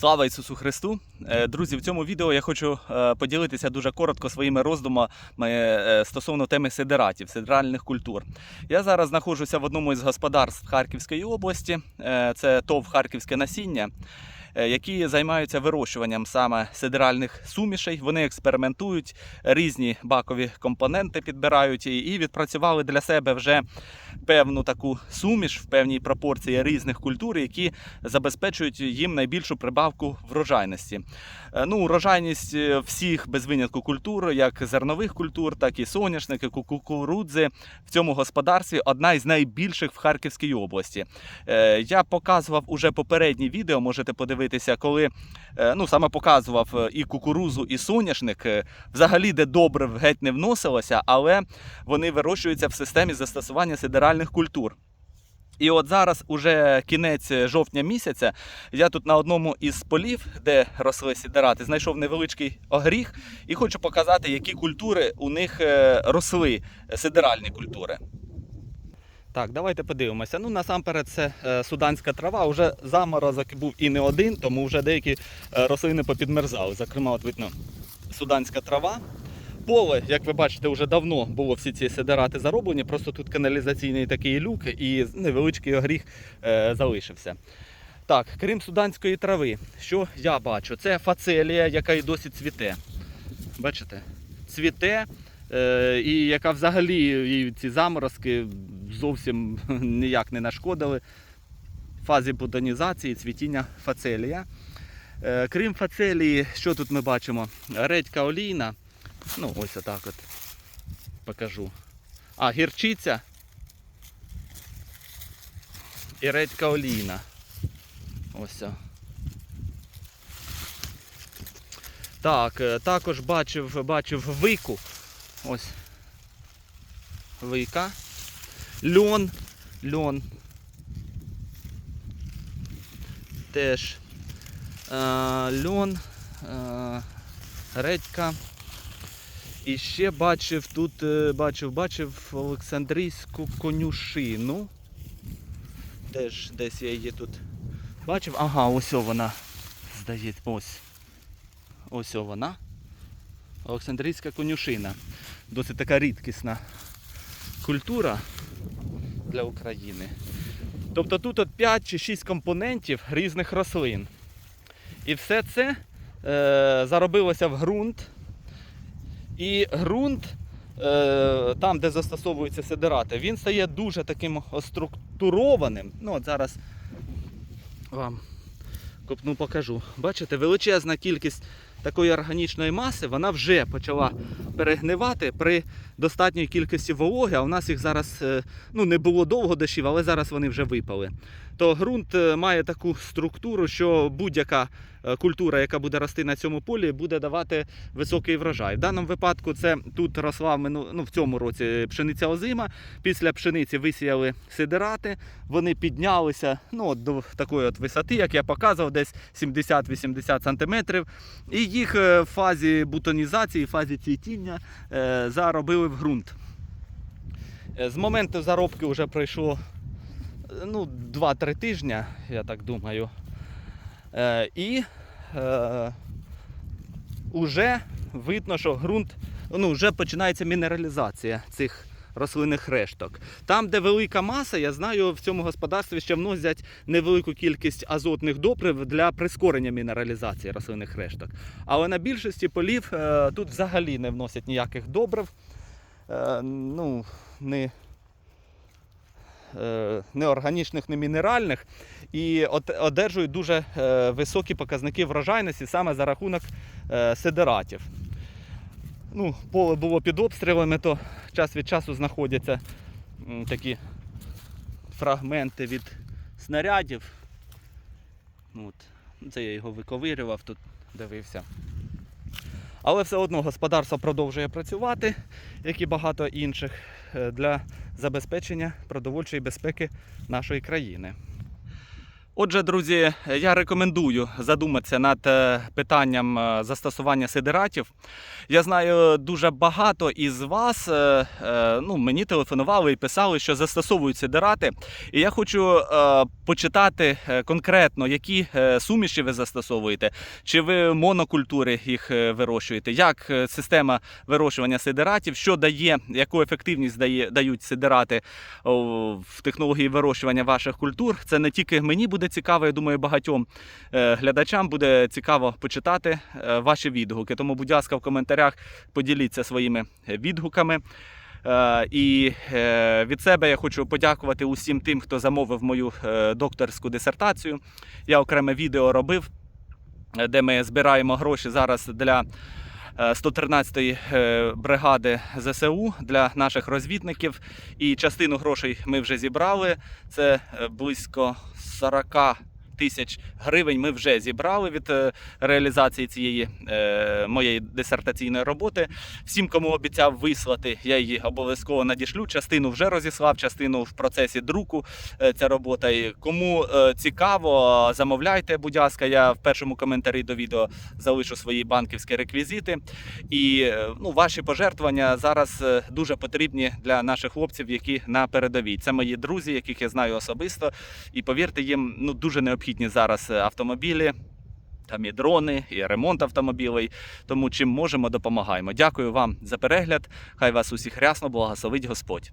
Слава Ісусу Христу! Е, Друзі, в цьому відео я хочу е, поділитися дуже коротко своїми роздумами е, стосовно теми сидератів, сидеральних культур. Я зараз знаходжуся в одному із господарств Харківської області. Це ТОВ Харківське насіння. Які займаються вирощуванням саме сидеральних сумішей. Вони експериментують, різні бакові компоненти підбирають і відпрацювали для себе вже певну таку суміш в певній пропорції різних культур, які забезпечують їм найбільшу прибавку врожайності. Е, Ну, урожайність е, всіх без винятку культур, як зернових культур, так і соняшники, ку- кукурудзи в цьому господарстві одна із найбільших в Харківській області. Е, Я показував уже попередні відео, можете подивитися, коли ну, саме показував і кукурузу, і соняшник, взагалі де добре геть не вносилося, але вони вирощуються в системі застосування сидеральних культур. І от зараз, уже кінець жовтня місяця, я тут на одному із полів, де росли сідерати, знайшов невеличкий огріх і хочу показати, які культури у них е, росли, е, сидеральні культури. Так, давайте подивимося. Ну, насамперед, це е, суданська трава. Уже заморозок був і не один, тому вже деякі рослини попідмерзали. Зокрема, от видно, суданська трава. Поле, як ви бачите, вже давно було всі ці сидерати зароблені, просто тут каналізаційний такий люк і невеличкий огріх е, залишився. Так, крім суданської трави, що я бачу? Це фацелія, яка і досі цвіте. Бачите? Цвіте, е, і яка взагалі їй ці заморозки зовсім ніяк не нашкодили. Фазі бутонізації, цвітіння фацелія. Е, крім фацелії, що тут ми бачимо? Редька олійна. Ну, ось отак от покажу. А, гірчиця і редька олійна. Ось. Так, е, також бачив, бачив вику. Ось. Вика. Льон. Льон. Теж. Е, льон. Е, редька. І ще бачив тут, е, бачив, бачив Олександрійську конюшину. Теж десь я її тут бачив. Ага, ось вона. Здається, ось. Ось вона. Олександрійська конюшина. Досить така рідкісна культура для України. Тобто тут от 5 чи 6 компонентів різних рослин. І все це е, заробилося в ґрунт. І ґрунт, е, там, де застосовуються сидерати, він стає дуже таким структурованим. Ну, от зараз вам копну покажу. Бачите, величезна кількість такої органічної маси, вона вже почала перегнивати при достатньої кількості вологи, а у нас їх зараз е, ну, не було довго дощів, але зараз вони вже випали. То ґрунт е, має таку структуру, що будь-яка е, культура, яка буде рости на цьому полі, буде давати високий врожай. В даному випадку це тут росла ну, в цьому році пшениця озима. Після пшениці висіяли сидерати, вони піднялися ну, от до такої от висоти, як я показував, десь 70-80 см. І їх е, в фазі бутонізації, фазі цвітіння е, заробили в ґрунт. Е, З моменту заробки вже пройшло ну, 2-3 тижні, я так думаю. І вже видно, що ґрунт, ну, вже починається мінералізація цих рослинних решток. Там, де велика маса, я знаю, в цьому господарстві ще вносять невелику кількість азотних добрив для прискорення мінералізації рослинних решток. Але на більшості полів е, тут взагалі не вносять ніяких добрив. Е, ну, не, не органічних, не мінеральних. І одержують дуже е, високі показники врожайності саме за рахунок сидератів. Ну, поле було під обстрілами, то час від часу знаходяться такі фрагменти від снарядів. Ну, От. Це я його виковирював, тут дивився. Але все одно господарство продовжує працювати, як і багато інших, е, для забезпечення продовольчої безпеки нашої країни. Отже, друзі, я рекомендую задуматися над е, питанням е, застосування сидератів. Я знаю дуже багато із вас. е, Ну, мені телефонували і писали, що застосовують сидерати. І я хочу почитати конкретно, які суміші ви застосовуєте, чи ви монокультури їх вирощуєте, як система вирощування сидератів, що дає, яку ефективність дає, дають сидерати в технології вирощування ваших культур. Це не тільки мені буде цікаво, я думаю, багатьом е, глядачам буде цікаво почитати е, ваші відгуки. Тому, будь ласка, в коментарях поділіться своїми відгуками. Е, І від себе я хочу подякувати усім тим, хто замовив мою докторську дисертацію. Я окреме відео робив, де ми збираємо гроші зараз для 113-ї е, бригади ЗСУ для наших розвідників. І частину грошей ми вже зібрали. Це е, близько 40 тисяч гривень ми вже зібрали від е, реалізації цієї е, моєї дисертаційної роботи. Всім, кому обіцяв вислати, я її обов'язково надішлю. Частину вже розіслав, частину в процесі друку е, ця робота. І кому е, цікаво, замовляйте, будь ласка. Я в першому коментарі до відео залишу свої банківські реквізити. І е, ну, ваші пожертвування зараз е, дуже потрібні для наших хлопців, які на передовій. Це мої друзі, яких я знаю особисто. І повірте, їм ну дуже необхідні зараз е, автомобілі. Там і дрони, і ремонт автомобілей. Тому чим можемо, допомагаємо. Дякую вам за перегляд. Хай вас усіх рясно благословить Господь.